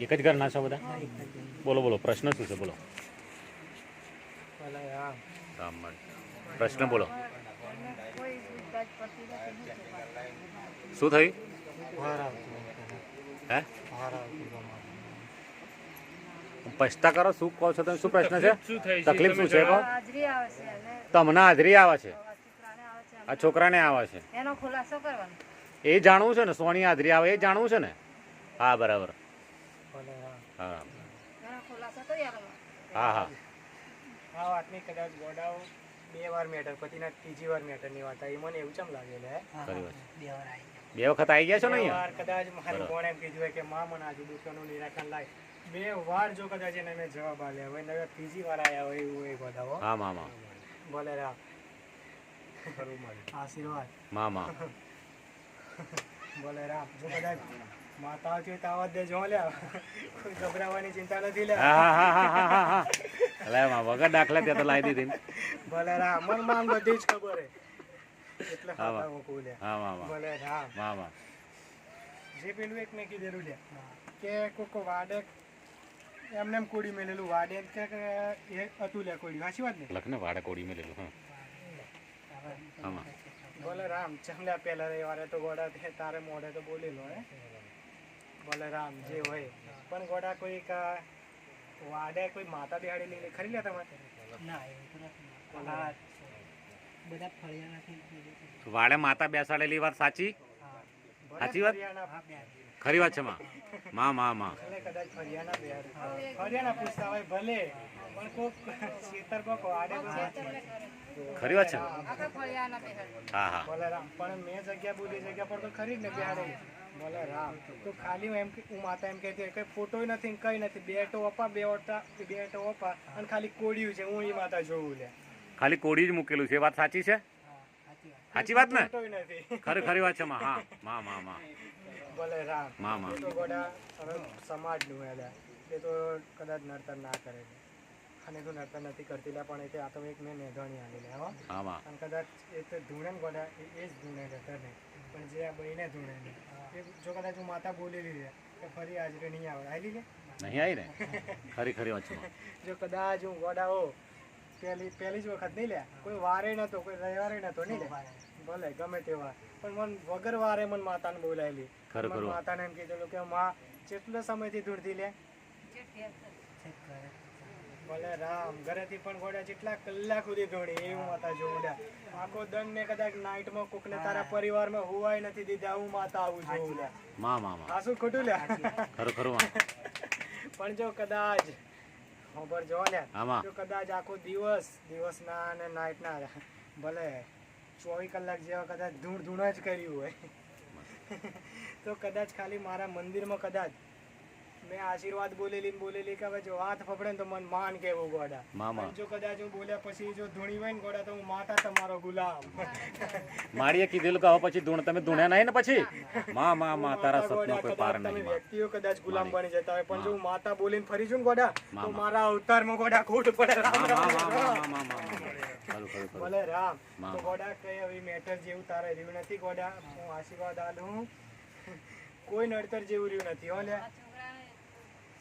એક જ ઘરના છો બધા બોલો બોલો પ્રશ્ન શું છે? બોલો. પ્રશ્ન બોલો. શું થયું? હે? પછતા કરો શું કહો છો તમે? શું પ્રશ્ન છે? તકલીફ શું છે? કહો? હાજરી આવે છે અને તમને હાજરી આવે છે? આ છોકરાને આવે છે આ છોકરાને આવે છે? એનો ખુલાસો કરવાનો. એ જાણવું છે ને? સોની હાજરી આવે એ જાણવું છે ને? હા બરાબર. હા. એનો ખુલાસો કરી આલો હા હા. આ વાતની કદાચ ગોડાઓ બે વાર મેટર પતિના ત્રીજી વાર મેટરની વાત આવી. મને એવું ચમ લાગેલું હે ખરી વાત. બે વખત આવી ગયા છો ને અહીંયા? કદાચ મારે કોણ એમ કીધું હોય કે મા મને આજુ દુકાનનું નિરાકરણ લાય. બે વાર જો કદાચ એને મેં જવાબ આલ્યા હોય નવે ત્રીજી વાર આવ્યા હોય એવું એ ગોડાઓ હા મામા બોલે રા. આશીર્વાદ. મામા બોલે રામ જો કદાચ માતા આવતી હોય તો આવા જ દેજો લ્યા. કોઈ ગભરાવાની ચિંતા નથી લે હા હા હા હા હા હા. લે માં વગર દાખલા ત્યાં તો લાવી દીધી. બોલે રામ મનમાં બધી જ ખબર હે. એટલે હા, લે હા બોલે રામ મામા જે પેલું એક મેં કીધેલું લે કે કોકો વાડે એમને એમ કોડી મેલેલું. વાડે કે એ હતું લે કોડી. સાચી વાત ને? લખને વાડે કોડી મેં લેલું હા આમાં રામ ચમલા પહેલા રવિવારે તો ગોડા તારે મોઢે તો બોલેલો હે. બોલે રામ જે હોય. પણ ગોડા કોઈ કા વાડે કોઈ માતા બિહાડી લઈને ખરી લે તમારે ના એવું તો નથી. બધા ફળિયા નથી વાડે માતા બેસાડેલી વાત સાચી? સાચી વાત? ખરી વાત છે માં. માં માં માં. કદાચ ફરિયાના બિહાડી ફરિયાના પૂછતા હોય ભલે પણ કોક છેતર કોક વાડે ખરી વાત છે? હા હા. બોલે રામ પણ મેં જગ્યા બોલી જગ્યા પર તો ખરી જ ને બિહાડે. બોલે રામ. તો ખાલી હું એમ કે- હું માતા એમ કહેતી હોય કે ફોટોય નથી કઈ નથી. બે ટો અપા બે ઓટા બે ટો અપા અને ખાલી કોડિયું છે. હું એ માતા જોઉં લે. ખાલી કોડી જ મૂકેલું છે. વાત સાચી છે? સાચી વાત ને? ખરી ખરી વાત છે માં. હા. માં માં માં. બોલે રામ. માં માં. તો ગોડા હવે સમાજનું હેલા એ તો કદાચ નર્તન ના કરે છે. અને તો નર્તન નથી કરતી લે પણ એ આ તો એક મેં આલી લે હો. અને કદાચ એ તો ધૂણે ગોડા એ જ ધૂણે નડતર નહીં. પણ જે આ બહીને ધૂણે એ જો કદાચ હું માતા બોલેલી છે કે ફરી હાજરી નહીં આવે. આવી લે નહીં આવી ને ખરી ખરી વાત જો કદાચ હું ગોડા હો પહેલી પહેલી જ વખત નહીં લે. કોઈ વારે નતો કોઈ રવિવારે નતો નહીં લે. ભલે ગમે તેવા. પણ મન વગર વારે મન માતાને બોલાયેલી. માતાને એમ કીધેલું કે માં કેટલો સમયથી ધૂળથી લે. ભલે રામ ઘરેથી પણ ઘોડ્યા જેટલા કલાક સુધી ધોણી એવું માતા જોઉં આખો દન ને કદાચ નાઈટમાં કોકને તારા પરિવારમાં હોવાય નથી દીધા હું માતા આવું જોઉં મા મા મા. આસુ ખોટું લે ખરું ખરું પણ જો કદાચ ખબર જો લે જો કદાચ આખો દિવસ દિવસના અને નાઈટના ભલે ચોવીસ કલાક જેવા કદાચ ધૂળ ધૂળ જ કર્યું હોય. તો કદાચ ખાલી મારા મંદિરમાં કદાચ મેં આશીર્વાદ બોલેલી ને બોલેલી કે હવે જો હાથ ફફડે ને તો મન માન કેવો ગોડા. મામા. જો કદાચ હું બોલ્યા પછી જો ધૂણી હોય ને ગોડા તો હું માતા તમારો ગુલામ. માળીએ કીધેલું કે હવે પછી ધૂણ તમે ધૂણ્યા નહીં ને પછી? મા મા મા તારા સપનો કોઈ પાર નહીં વ્યક્તિઓ કદાચ ગુલામ. બની જતા હોય પણ જો હું માતા બોલીને ફરી છું ને ગોડા તો. મારા અવતારમાં ગોડા ખોટ પડે. રામ રામ ભલે રામ. તો ગોડા કઈ હવે મેટર જેવું તારે રહ્યું નથી ગોડા? હું આશીર્વાદ આલું કોઈ નડતર જેવું રહ્યું નથી લે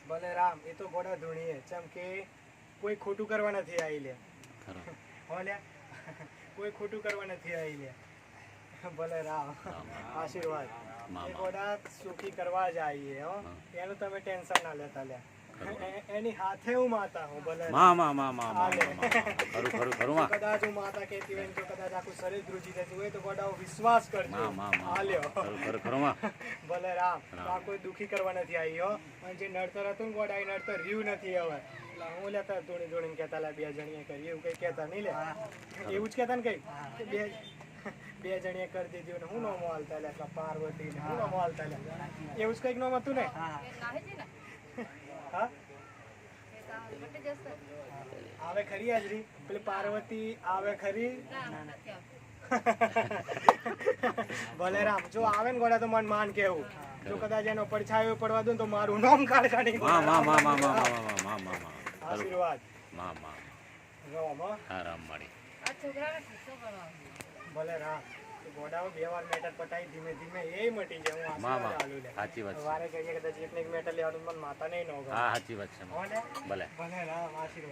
ભલે રામ એ તો ઘોડા ધૂણીએ. ચમ કે કોઈ ખોટું કરવા નથી આવી લે ખરું કોઈ ખોટું કરવા નથી આવી લે ભલે રામ. આશીર્વાદ. એ ગોડા સુખી કરવા જ આવીએ હો. એનું તમે ટેન્શન ના લેતા લે એની હાથે હું માતા હું ભલે. માં માં માં માં માં માં, માં. ખરું ખરું ખરું માં. કદાચ હું માતા કહેતી હોય તો કદાચ આખું શરીર ધ્રુજી જતું હોય તો ગોડા વિશ્વાસ કરજો. માં માં માં હાલ્યો. ખરું ખરું ખરું માં. ભલે રામ. આ કોઈ દુખી કરવા નથી આવી હો. અને જે નડતર હતું ને ગોડા એ નડતર રહ્યું નથી હવે. હું લેતા ધોણી ધોણીને કહેતા લે બે જણીએ કરી. એવું કઈ કહેતા નહીં લે. એવું જ કહેતા ને કઈ? બે બે જણીએ કરી દીધું ને હું નોમો હાલતા લે એટલે પાર્વતી હું નોમો હાલતા લે. એવું જ કંઈક નો? હતું ને? હા? આવે ખરી હાજરી? પેલી પાર્વતી આવે ખરી? ભલે રામ જો આવે ને ગોડા તો મન માન કેવું. જો કદાચ એનો પડછાયો પડવા દઉં તો મારું નામ કાઢ કાઢી. માં માં માં માં માં આશીર્વાદ. માં માં રામ રામ માળી આ છોકરાને ભલે રામ. ગોડાઓ બે વાર મેટર પતાવી ધીમે ધીમે એ મટી જાય. હું માં માં આલું લે. સાચી વાત વારે કહીએ કદાચ એક ને એક મેટર લેવાનું પણ માતા નહીં નો હા સાચી વાત છે. ભલે. ભલે રામ આશીર્વાદ.